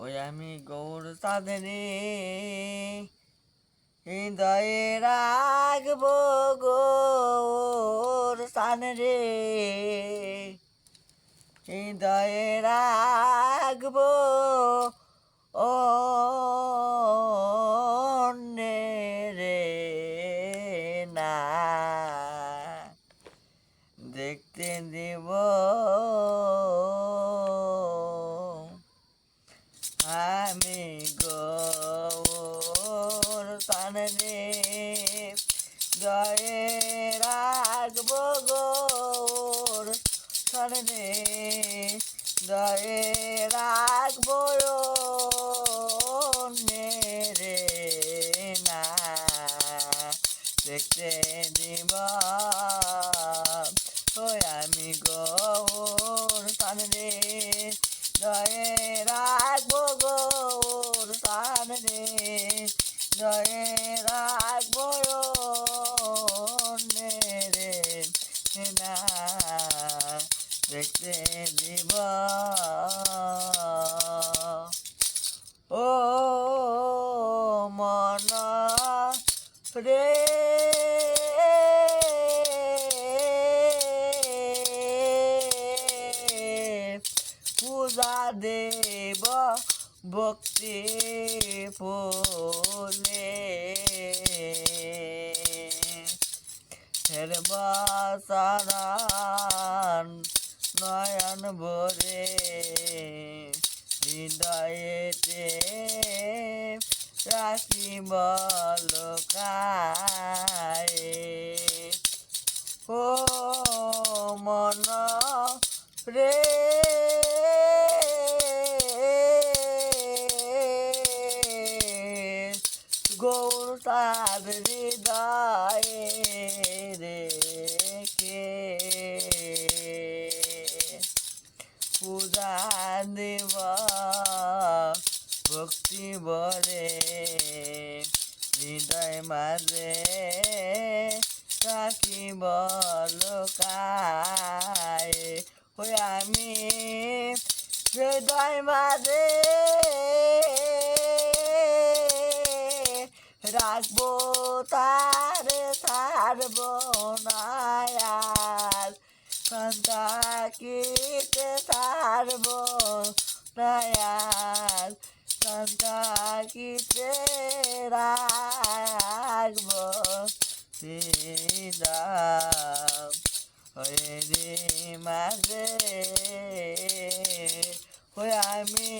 ওই আমি গৌর সাধনে হৃদয়ে রাখব গৌর সাধনে। হৃদয়ে রাখব ও রে না। দেখতে দিব সানরে জয়ে রাখব গৌর সানরে জয়ে রাখব রে না। দেখতে দিব ওই আমি গৌর সানরে জয়ে রাখব গৌর সামনে জয়ে রাখব রে। না দেখতে দিব। ও মন রে। পূজা দেব ভক্তি ফুলে হের বাসারান নয়ন ভরে হৃদয়েতে রাখি বলকায় ও মন রে গৌর তার হৃদয়ে দেব ভক্তি বরে হৃদয় মাঝে রাখি বলকায় ওই আমি হৃদয় মাঝে রাখব, তার ছাড়ব নায়াল সন্তাকিতে ছাড়ব নায়াল সন্তাকিতে রাখব। শ্রীরাম হয়ে মাঝে হয়ে আমি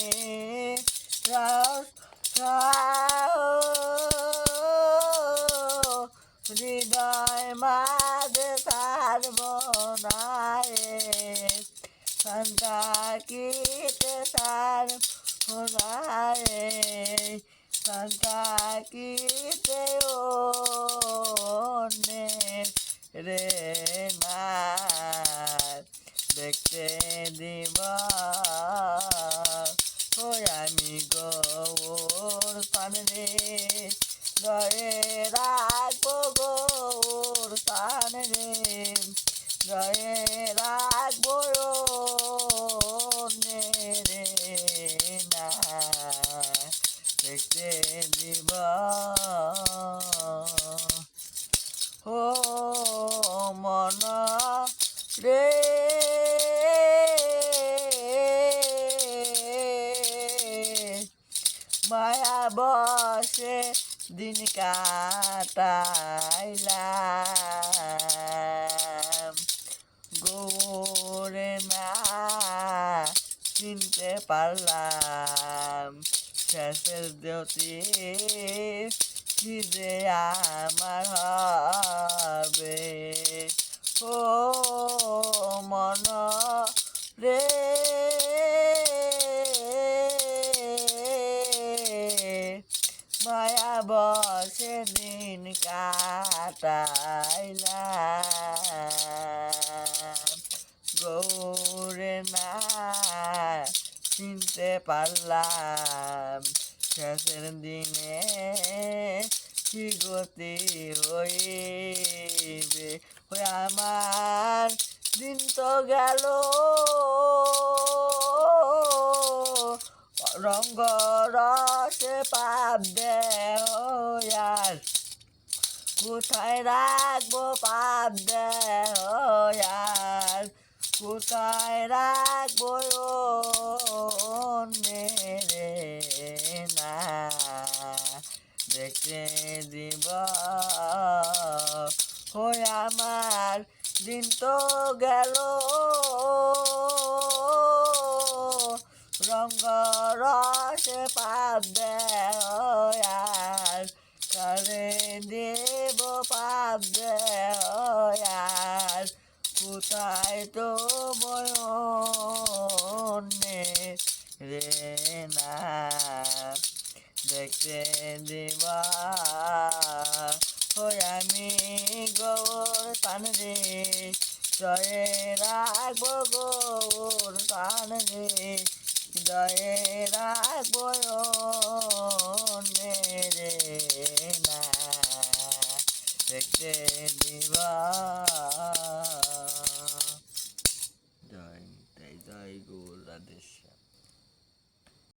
হৃদয় মাঝে ছাড়ব নাই সন্তাকিতে ছাড়ব নাই সন্তাকিতে ও রে না দেখতে দিব ওই আমি গৌর সামনে জয়ে রে মায়া বসে দিন কাটাইলাম। গোরে না চিনতে পারলাম। শেষের জ্যোতি খিদে আমার হবে। মন রে। মায়া বসে দিন কাটাইলাম। গৌরে না চিনতে পারলাম শেষের দিনে কি গতি হইবে। ওই আমার দিন তো গেল। রঙ্গ রসে পাপ দেহ আর কোথায় রাখব পাপ দেহ আর কোথায় রাখব মেরে না? দেখতে দিব হয়ে আমার দিন তো গেল। রঙ্গ রসে পাপ দেয়ার করে দেব দেয়ার কোথায় তো বয়নে রে না। দেখতে দিবা ওই আমি গৌর টান রে জয়ে রাখব, গৌর টান রে জয়ে রাখব রে না। দেখতে দিবা